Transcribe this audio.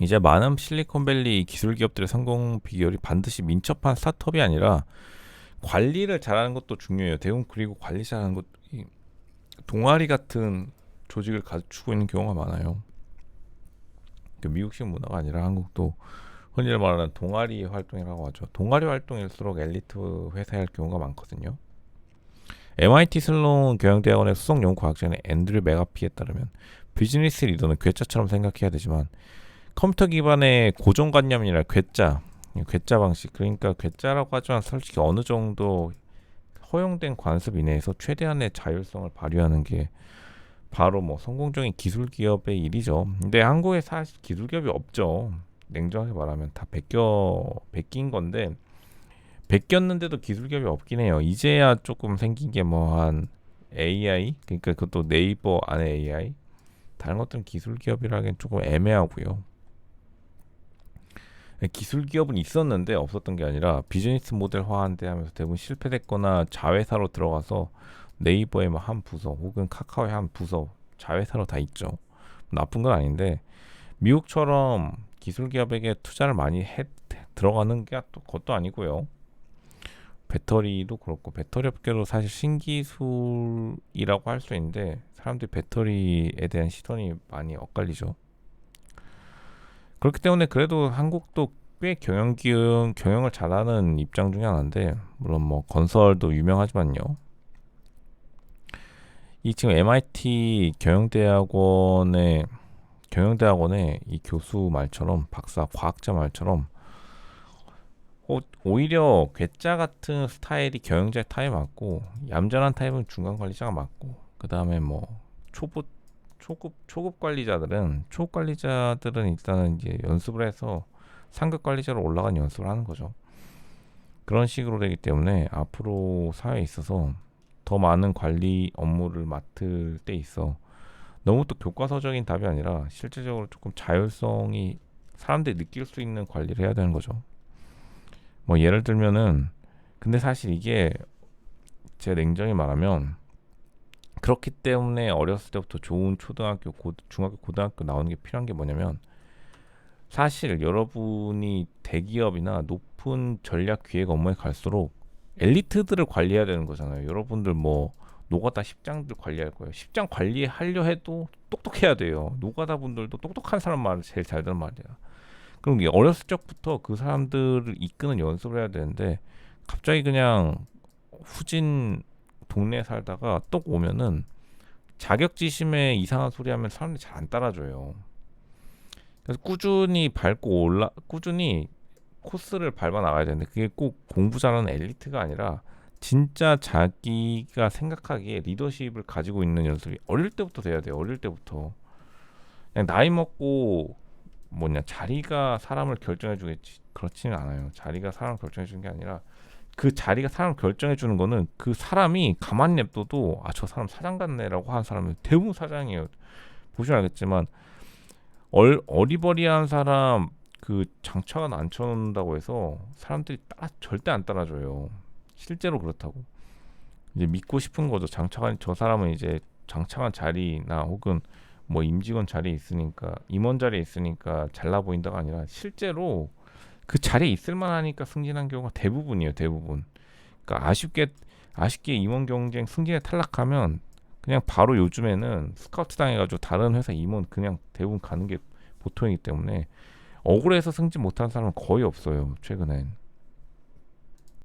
이제 많은 실리콘밸리 기술 기업들의 성공 비결이 반드시 민첩한 스타트업이 아니라 관리를 잘하는 것도 중요해요. 대부분 그리고 관리 잘하는 것이 동아리 같은 조직을 갖추고 있는 경우가 많아요. 그 미국식 문화가 아니라 한국도 흔히 말하는 동아리 활동이라고 하죠. 동아리 활동일수록 엘리트 회사일 경우가 많거든요. MIT 슬론 경영대학원의 수석 연구 과학자인 앤드류 메가피에 따르면 비즈니스 리더는 괴짜처럼 생각해야 되지만 컴퓨터 기반의 고정관념이나 괴짜, 괴짜 방식 그러니까 괴짜라고 하지만 솔직히 어느 정도 허용된 관습 이내에서 최대한의 자율성을 발휘하는 게 바로 뭐 성공적인 기술 기업의 일이죠. 근데 한국에 사실 기술 기업이 없죠. 냉정하게 말하면 다 베껴 베낀 건데 베꼈는데도 기술 기업이 없긴 해요. 이제야 조금 생긴 게 뭐 한 AI 그러니까 그것도 네이버 안에 AI 다른 것들은 기술 기업이라기엔 조금 애매하고요. 기술 기업은 있었는데 없었던 게 아니라 비즈니스 모델화한데 하면서 대부분 실패됐거나 자회사로 들어가서 네이버의 뭐한 부서 혹은 카카오의 한 부서 자회사로 다 있죠. 나쁜 건 아닌데 미국처럼 기술 기업에게 투자를 많이 해 들어가는 게 또 그것도 아니고요. 배터리도 그렇고 배터리 업계도 사실 신기술이라고 할 수 있는데 사람들이 배터리에 대한 시선이 많이 엇갈리죠. 그렇기 때문에 그래도 한국도 꽤 경영 기능 경영을 잘하는 입장 중에 하나인데 물론 뭐 건설도 유명하지만요. 이 지금 MIT 경영대학원의 경영대학원의 이 교수 말처럼 박사 과학자 말처럼 오, 오히려 괴짜 같은 스타일이 경영자의 타입 맞고 얌전한 타입은 중간 관리자가 맞고 그 다음에 뭐 초보 초급 초급 관리자들은 초급 관리자들은 일단은 이제 연습을 해서 상급 관리자로 올라간 연습을 하는 거죠. 그런 식으로 되기 때문에 앞으로 사회에 있어서 더 많은 관리 업무를 맡을 때 있어 너무 또 교과서적인 답이 아니라 실질적으로 조금 자율성이 사람들이 느낄 수 있는 관리를 해야 되는 거죠. 뭐 예를 들면은 근데 사실 이게 제가 냉정히 말하면 그렇기 때문에 어렸을 때부터 좋은 초등학교, 고, 중학교, 고등학교 나오는 게 필요한 게 뭐냐면 사실 여러분이 대기업이나 높은 전략 기획 업무에 갈수록 엘리트들을 관리해야 되는 거잖아요. 여러분들 뭐 노가다 십장들 관리할 거예요. 십장 관리하려 해도 똑똑해야 돼요. 노가다 분들도 똑똑한 사람 말을 제일 잘 듣는 말이야. 그럼 어렸을 적부터 그 사람들을 이끄는 연습을 해야 되는데 갑자기 그냥 후진 동네에 살다가 똑 오면은 자격지심에 이상한 소리 하면 사람들이 잘 안 따라줘요. 그래서 꾸준히 밟고 올라 꾸준히 코스를 밟아 나가야 되는데 그게 꼭 공부 잘하는 엘리트가 아니라 진짜 자기가 생각하기에 리더십을 가지고 있는 연습이 어릴 때부터 돼야 돼요. 어릴 때부터 그냥 나이 먹고 뭐냐 자리가 사람을 결정해 주겠지 그렇지는 않아요. 자리가 사람을 결정해 주는 게 아니라 그 자리가 사람을 결정해 주는 거는 그 사람이 가만히 냅둬도 아 저 사람 사장 같네라고 하는 사람은 대부분 사장이에요. 보시면 알겠지만 얼, 어리버리한 사람 그 장차관 앉혀놓는다고 해서 사람들이 따라, 절대 안 따라줘요. 실제로 그렇다고. 이제 믿고 싶은 거죠. 장차관 저 사람은 이제 장차관 자리나 혹은 뭐 임직원 자리에 있으니까 임원 자리에 있으니까 잘나 보인다가 아니라 실제로 그 자리에 있을 만 하니까 승진한 경우가 대부분이에요. 대부분. 그러니까 아쉽게 아쉽게 임원 경쟁 승진에 탈락하면 그냥 바로 요즘에는 스카우트 당해가지고 다른 회사 임원 그냥 대부분 가는 게 보통이기 때문에 억울해서 승진 못한 사람은 거의 없어요. 최근엔.